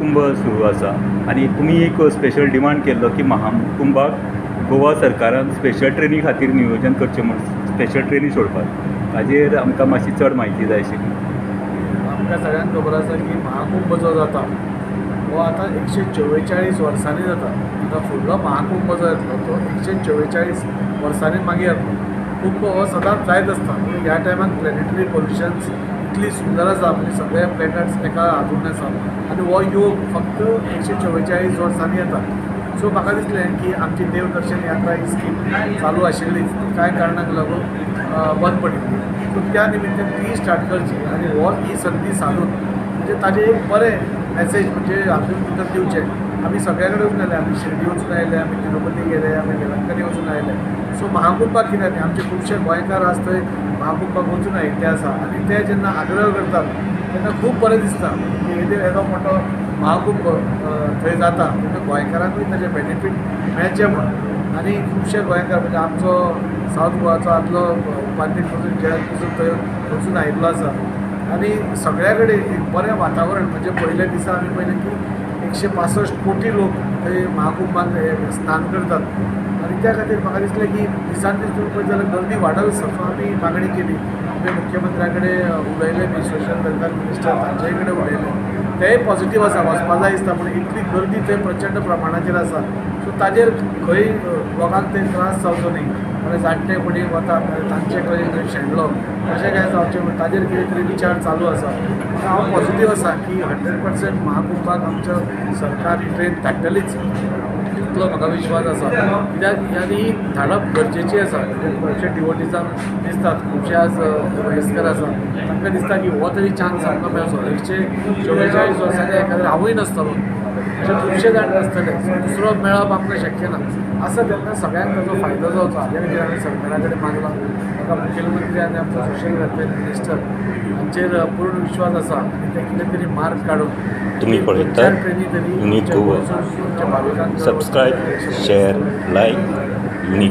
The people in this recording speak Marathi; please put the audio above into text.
कुंभ सुरू आसा आनी तुमी एक स्पेशल डिमांड केल्लो की महाकुंभाक गोवा सरकारान स्पेशल ट्रेनी खातीर नियोजन करचें म्हण स्पेशल ट्रेनी सोडपाक. ताजेर आमकां मातशी चड म्हायती जाय आशिल्ली. आमकां सगळ्यांक खबर आसा की महाकुंभ जो जाता हो आतां एकशे चव्वेचाळीस वर्सांनी जाता. आतां फुडलो महाकुंभ जो येतलो तो एकशे चव्वेचाळीस वर्सांनी मागीर येतलो. कुंभ हो सदांच जायत आसता. पूण ह्या टायमाक प्लॅनेटरी पोल्युशन्स इतली सुंदर आसा म्हणजे सगळे प्लॅनट्स एका हातून आसा. आनी हो योग फक्त एकशे चव्वेचाळीस वर्सांनी येता. सो म्हाका दिसलें की आमची देवदर्शन यात्रा ही स्कीम चालू आशिल्लीच. कांय कारणाक लागून बंद पडिल्ली. सो त्या निमित्तान ती स्टार्ट करची. आनी हो ही संदी साधून म्हणजे ताजें एक बरें मॅसेज म्हणजे हातूंत भितर दिवचें. आमी सगळ्याकडे वचून आयले आमी शिर्डी वचून आयले आमी तिरुपती गेले. आमी वेलंकनी वचून आयले सो महाकुंभाक कित्याक न्ही आमचे खुबशे गोंयकार आज थंय वचून आयिल्ले आसा आनी ते जेन्ना आग्रह करतात तेन्ना खूब बरें दिसता. की येदे येदो मोठो महाकुंभ थंय जाता तेन्ना गोंयकारांकूय ताजें बेनिफीट मेळचें म्हण आनी खुबशे गोंयकार म्हणजे आमचो सावथ गोवाचो आदलो उपाध्यक्ष पसून जयंत पसून थंय वचून आयिल्लो आसा आनी सगळ्या कडेन एक बरें वातावरण म्हणजे पयल्या दिसा आमी पयलें की एकशे पासश्ट कोटी लोक थंय महाकुंभाक स्नान करतात. आनी त्या खातीर म्हाका दिसलें की दिसान दीस तुमी पळयत जाल्यार गर्दी वाडत आसा सो आमी मागणी केली. आमी मुख्यमंत्र्या कडेन उलयले बी सोशल वेलफेअर मिनिस्टर तांचे कडेन उलयले. तेय पॉझिटीव आसा वचपा जाय दिसता पूण इतली गर्दी थंय प्रचंड प्रमाणाचेर आसा. सो ताजेर खंय लोकांक ते त्रास जावचो न्ही. म्हणजे जाणटे कोणी वतात तांचे कडेन खंय शेणलो तशें काय जावचें म्हण ताजेर कितें तरी विचार चालू आसा हांव पॉझिटीव आसा की हंड्रेड पर्सेंट महाकुंभाक आमच्या सरकार ही ट्रेन धाडटलीच इतलो म्हाका विश्वास आसा कित्याक ह्यांनी धाडप गरजेची आसा खुबशे डिवोटिजांक दिसतात खुबशे आज वयस्कर आसा तांकां दिसता की हो तरी चान्स आमकां मेळचो एकशे चव्वेचाळीस वर्सांनी एखाद्या हांवूय नासतलो अशे खुबशे जाण नासतले सो दुसरो मेळप आमकां शक्य ना आसा तेन्ना सगळ्यांक ताजो फायदो जावचो हाजे खातीर हांवें सरकारा कडेन मागला म्हाका मुखेलमंत्री आनी आमचो सोशल वेलफेअर मिनिस्टर हांचेर पूर्ण विश्वास आसा आनी ते कितें तरी मार्ग काडून तुम्ही तरी unique Goa. Subscribe share like unique